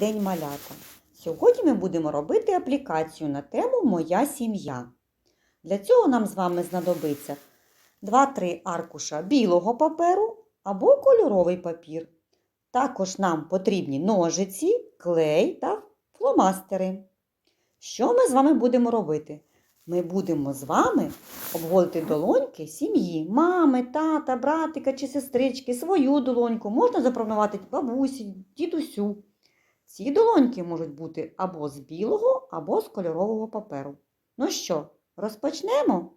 День, малята! Сьогодні ми будемо робити аплікацію на тему Моя сім'я. Для цього нам з вами знадобиться 2-3 аркуша білого паперу або кольоровий папір. Також нам потрібні ножиці, клей та фломастери. Що ми з вами будемо робити? Ми будемо з вами обводити долоньки сім'ї, мами, тата, братика чи сестрички, свою долоньку. Можна запропонувати бабусі, дідусю. Ці долоньки можуть бути або з білого, або з кольорового паперу. Ну що, розпочнемо?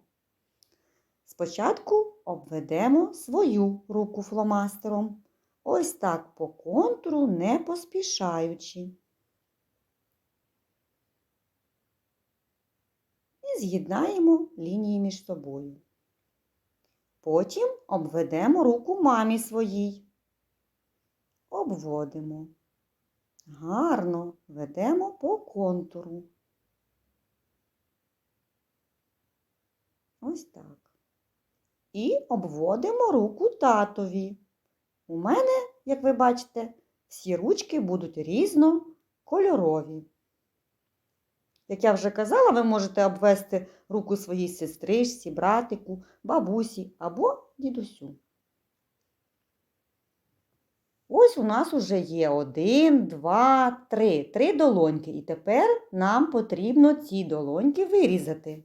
Спочатку обведемо свою руку фломастером. Ось так по контуру, не поспішаючи. І з'єднаємо лінії між собою. Потім обведемо руку мамі своїй. Обводимо. Гарно ведемо по контуру. Ось так. І обводимо руку татові. У мене, як ви бачите, всі ручки будуть різнокольорові. Як я вже казала, ви можете обвести руку своїй сестричці, братику, бабусі або дідусю. Ось у нас уже є один, два, три. Три долоньки. І тепер нам потрібно ці долоньки вирізати.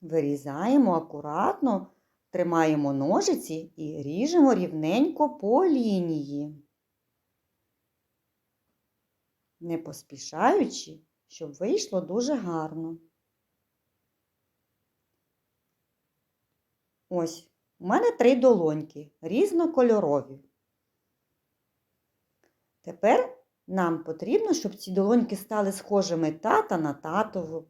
Вирізаємо акуратно, тримаємо ножиці і ріжемо рівненько по лінії. Не поспішаючи, щоб вийшло дуже гарно. Ось, у мене три долоньки, різнокольорові. Тепер нам потрібно, щоб ці долоньки стали схожими тата на татову,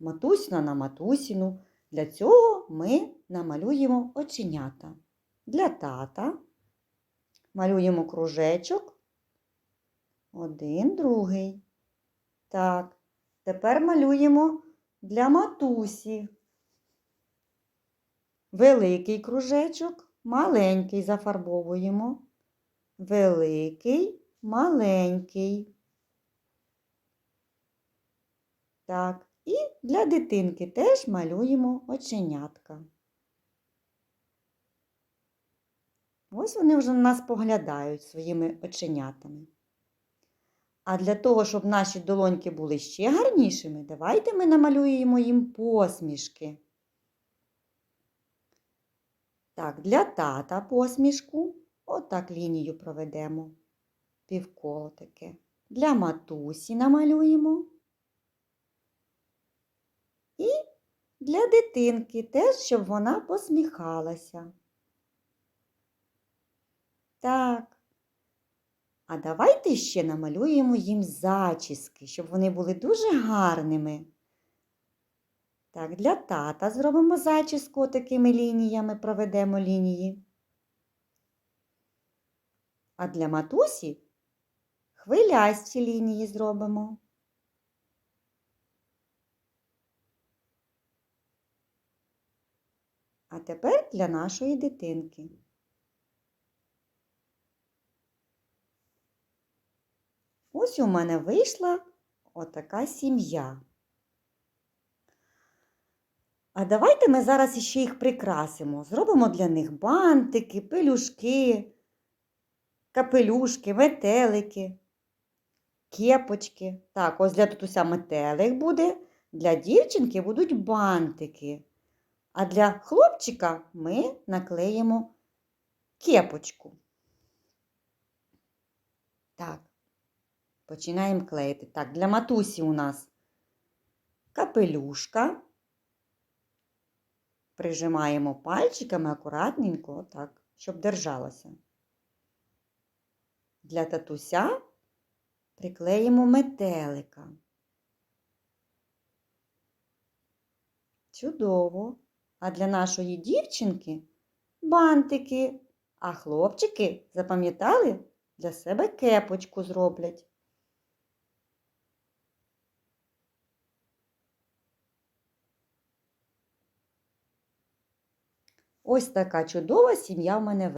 матусіна на матусіну. Для цього ми намалюємо оченята. Для тата малюємо кружечок. Один, другий. Так, тепер малюємо для матусі. Великий кружечок, маленький зафарбовуємо. Великий, маленький. Так, і для дитинки теж малюємо оченятка. Ось вони вже на нас поглядають своїми оченятами. А для того, щоб наші долоньки були ще гарнішими, давайте ми намалюємо їм посмішки. Так, для тата посмішку отак лінію проведемо. Півколо таке. Для матусі намалюємо. І для дитинки теж, щоб вона посміхалася. Так. А давайте ще намалюємо їм зачіски, щоб вони були дуже гарними. Так, для тата зробимо зачіску такими лініями, проведемо лінії. А для матусі хвилясті лінії зробимо. А тепер для нашої дитинки. Ось у мене вийшла отака сім'я. А давайте ми зараз іще їх прикрасимо. Зробимо для них бантики, пелюшки, капелюшки, метелики, кепочки. Так, ось для татуся метелик буде, для дівчинки будуть бантики. А для хлопчика ми наклеїмо кепочку. Так, починаємо клеїти. Так, для матусі у нас капелюшка. Прижимаємо пальчиками акуратненько, отак, щоб держалося. Для татуся приклеїмо метелика. Чудово! А для нашої дівчинки бантики, а хлопчики, запам'ятали, для себе кепочку зроблять. Ось така чудова сім'я в мене